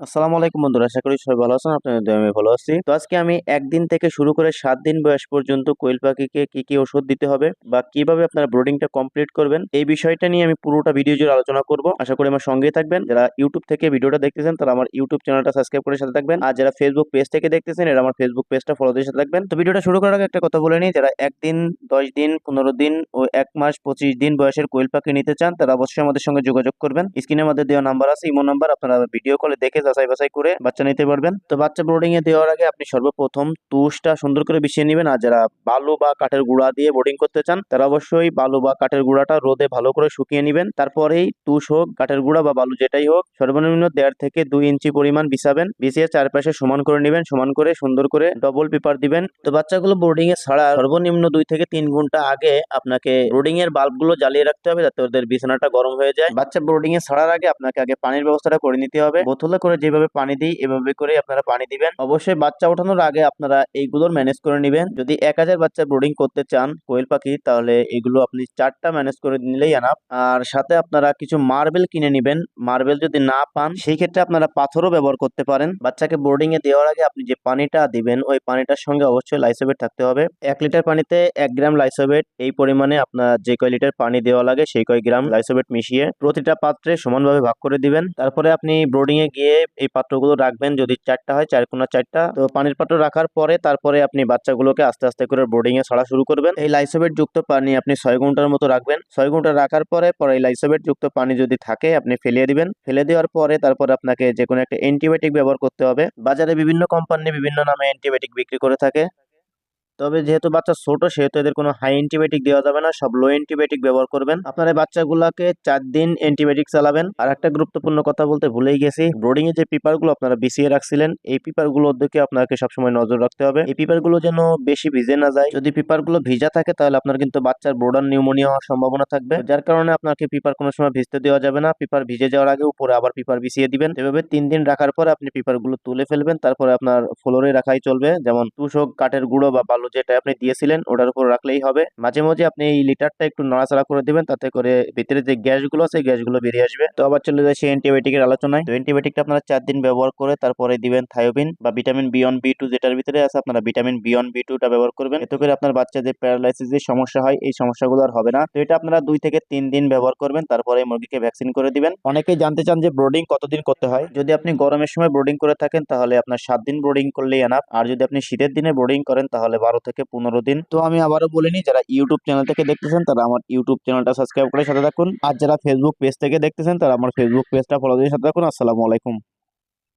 আসসালামু আলাইকুম বন্ধুরা, আশা করি সবাই ভালো আছেন, আপনাদের আমি ভালো আছি। তো আজকে আমি একদিন থেকে শুরু করে সাত দিন বয়স পর্যন্ত কোয়েল পাখিকে কি কি ওষুধ দিতে হবে বা কীভাবে আপনারা ব্রোডিংটা কমপ্লিট করবেন, এই বিষয়টা নিয়ে আমি পুরোটা ভিডিও জুড়ে আলোচনা করব। আশা করি আমার সঙ্গেই থাকবেন। যারা ইউটিউব থেকে ভিডিওটা দেখতেছেন, তারা আমার ইউটিউব চ্যানেলটা সাবস্ক্রাইব করে সাথে থাকবেন। আর যারা ফেসবুক পেজ থেকে দেখতেছেন, এরা আমার ফেসবুক পেজটা ফলো দিয়ে সাথে থাকবেন। তো ভিডিওটা শুরু করার আগে একটা কথা বলে নিই, যারা একদিন, দশ দিন, পনেরো দিন ও এক মাস, পঁচিশ দিন বয়সের কোয়েল পাখি নিতে চান, তারা অবশ্যই আমাদের সঙ্গে যোগাযোগ করবেন। স্ক্রিনের মধ্যে দেওয়া নাম্বার আছে, ইমো নাম্বার, আপনারা ভিডিও কলে দেখে যাচাই বাছাই করে বাচ্চা নিতে পারবেন। তো বাচ্চা বোর্ডিং এ দেওয়ার আগে আপনি সর্বপ্রথম তুষটা সুন্দর করে বিছিয়ে নেবেন। আর যারা বালু বা কাঠের গুঁড়া দিয়ে বোর্ডিং করতে চান, তারা অবশ্যই বালু বা কাঠের গুঁড়াটা রোদে ভালো করে শুকিয়ে নেবেন। তারপরেই তুষ হোক, কাঠের গুঁড়া বা বালু যেটাই হোক, সর্বনিম্ন দেড় থেকে দুই ইঞ্চি পরিমাণ বিছাবেন। বিছিয়ে চারপাশে সমান করে নেবেন, সমান করে সুন্দর করে ডবল পেপার দিবেন। তো বাচ্চাগুলো বোর্ডিং এ ছাড়া সর্বনিম্ন দুই থেকে তিন ঘণ্টা আগে আপনাকে বোর্ডিং এর বাল্বগুলো জ্বালিয়ে রাখতে হবে, যাতে ওদের বিছানাটা গরম হয়ে যায়। বাচ্চা বোর্ডিং এ ছাড়ার আগে আপনাকে আগে পানির ব্যবস্থাটা করে নিতে হবে। বোতলে করে যেভাবে পানি দিই, এভাবে করে আপনারা পানি দিবেন। অবশ্যই বাচ্চা ওঠানোর আগে আপনারা এইগুলোর ম্যানেজ করে নেবেন। যদি এক হাজার বাচ্চা ব্রোডিং করতে চান কোয়েল পাখি, তাহলে এগুলো আপনি চারটা ম্যানেজ করে নিলেই আনাপ আর সাথে আপনারা কিছু মার্বেল কিনে নেবেন। মার্বেল যদি না পান, সেই ক্ষেত্রে আপনারা পাথরও ব্যবহার করতে পারেন। বাচ্চাকে বোর্ডিং এ দেওয়ার আগে আপনি যে পানিটা দিবেন, ওই পানিটার সঙ্গে অবশ্যই লাইসোবেট থাকতে হবে। এক লিটার পানিতে এক গ্রাম লাইসোবেট এই পরিমাণে আপনার যে কয় লিটার পানি দেওয়া লাগে, সেই কয় গ্রাম লাইসোবেট মিশিয়ে প্রতিটা পাত্রে সমানভাবে ভাগ করে দিবেন। তারপরে আপনি ব্রোডিং এ গিয়ে এই পাত্রগুলো রাখবেন যদি চারটা হয়, চার কোনা চারটা। তো পানির পাত্র রাখার পরে তারপরে আপনি বাচ্চাগুলোকে আস্তে আস্তে করে বোর্ডিং এ ছাড়া শুরু করবেন। এই লাইসোবেট যুক্ত পানি আপনি ছয় ঘণ্টার মতো রাখবেন। ছয় ঘণ্টা রাখার পরে পরে এই লাইসোবেট যুক্ত পানি যদি থাকে, আপনি ফেলিয়ে দিবেন। ফেলে দেওয়ার পরে তারপর আপনাকে যে কোনো একটা অ্যান্টিবায়োটিক ব্যবহার করতে হবে। বাজারে বিভিন্ন কোম্পানি বিভিন্ন নামে অ্যান্টিবায়োটিক বিক্রি করে থাকে। তবে যেহেতু বাচ্চা ছোট, সেহেতু এদের কোনো হাই অ্যান্টিবায়োটিক দেওয়া যাবে না, সব লো অ্যান্টিবায়োটিক ব্যবহার করবেন। আপনারা বাচ্চাগুলোকে চার দিন অ্যান্টিবায়োটিক চালাবেন। আর একটা গুরুত্বপূর্ণ কথা বলতে ভুলেই গেছি ব্রোডিং এ যে পেপারগুলো আপনারা বিছিয়ে রাখছিলেন, এই পেপারগুলোর দিকে আপনাকে সবসময় নজর রাখতে হবে। এই পেপারগুলো যেন বেশি ভিজে না যায়। যদি পেপারগুলো ভিজা থাকে, তাহলে আপনার কিন্তু বাচ্চার ব্রোডার নিউমোনিয়া হওয়ার সম্ভাবনা থাকবে। যার কারণে আপনাকে পেপার কোনো সময় ভিজতে দেওয়া যাবে না। পেপার ভিজে যাওয়ার আগে উপরে আবার পেপার বিছিয়ে দিবেন। এভাবে তিন দিন রাখার পরে আপনি পেপারগুলো তুলে ফেলবেন। তারপরে আপনার ফ্লোরে রাখাই চলবে। যেমন তুষক, কাঠের গুঁড়ো বা বালু যেটা আপনি দিয়েছিলেন, ওটার উপর রাখলেই হবে। মাঝে মাঝে আপনি এই লিটারটা একটু নাড়াচাড়া করে দিবেন, তাতে করে ভিতরে যে গ্যাসগুলো আছে গ্যাসগুলো বেরিয়ে আসবে। তো আবার চলে যায় সেই অ্যান্টিবায়োটিকের আলোচনায়। তো অ্যান্টিবায়োটিকটা আপনারা চার দিন ব্যবহার করে তারপরে দিবেন থায়োবিন বা vitamin B one, B two যেটার ভিতরে আছে, আপনারা ভিটামিন বি ওয়ান, বি টুটা ব্যবহার করবেন। এতে করে আপনার বাচ্চাদের প্যারালাইসিসের সমস্যা হয়, এই সমস্যাগুলো আর হবে না। তো এটা আপনারা দুই থেকে তিন দিন ব্যবহার করবেন, তারপরে মুরগিকে ভ্যাকসিন করে দিবেন। অনেকেই জানতে চান যে ব্রোডিং কতদিন করতে হয়। যদি আপনি গরমের সময় ব্রোডিং করে থাকেন, তাহলে আপনার সাত দিন ব্রোডিং করলেই এনাফ আর যদি আপনি শীতের দিনে ব্রোডিং করেন, তাহলে বারো থেকে পনেরো দিন। তো আমি আবারও বলিনি যারা ইউটিউব চ্যানেল থেকে দেখতেছেন, তারা আমার ইউটিউব চ্যানেলটা সাবস্ক্রাইব করে সাথে থাকুন। আর যারা ফেসবুক পেজ থেকে দেখতেছেন, তারা আমার ফেসবুক পেজটা ফলো দিয়ে সাথে থাকুন। আসসালামু আলাইকুম।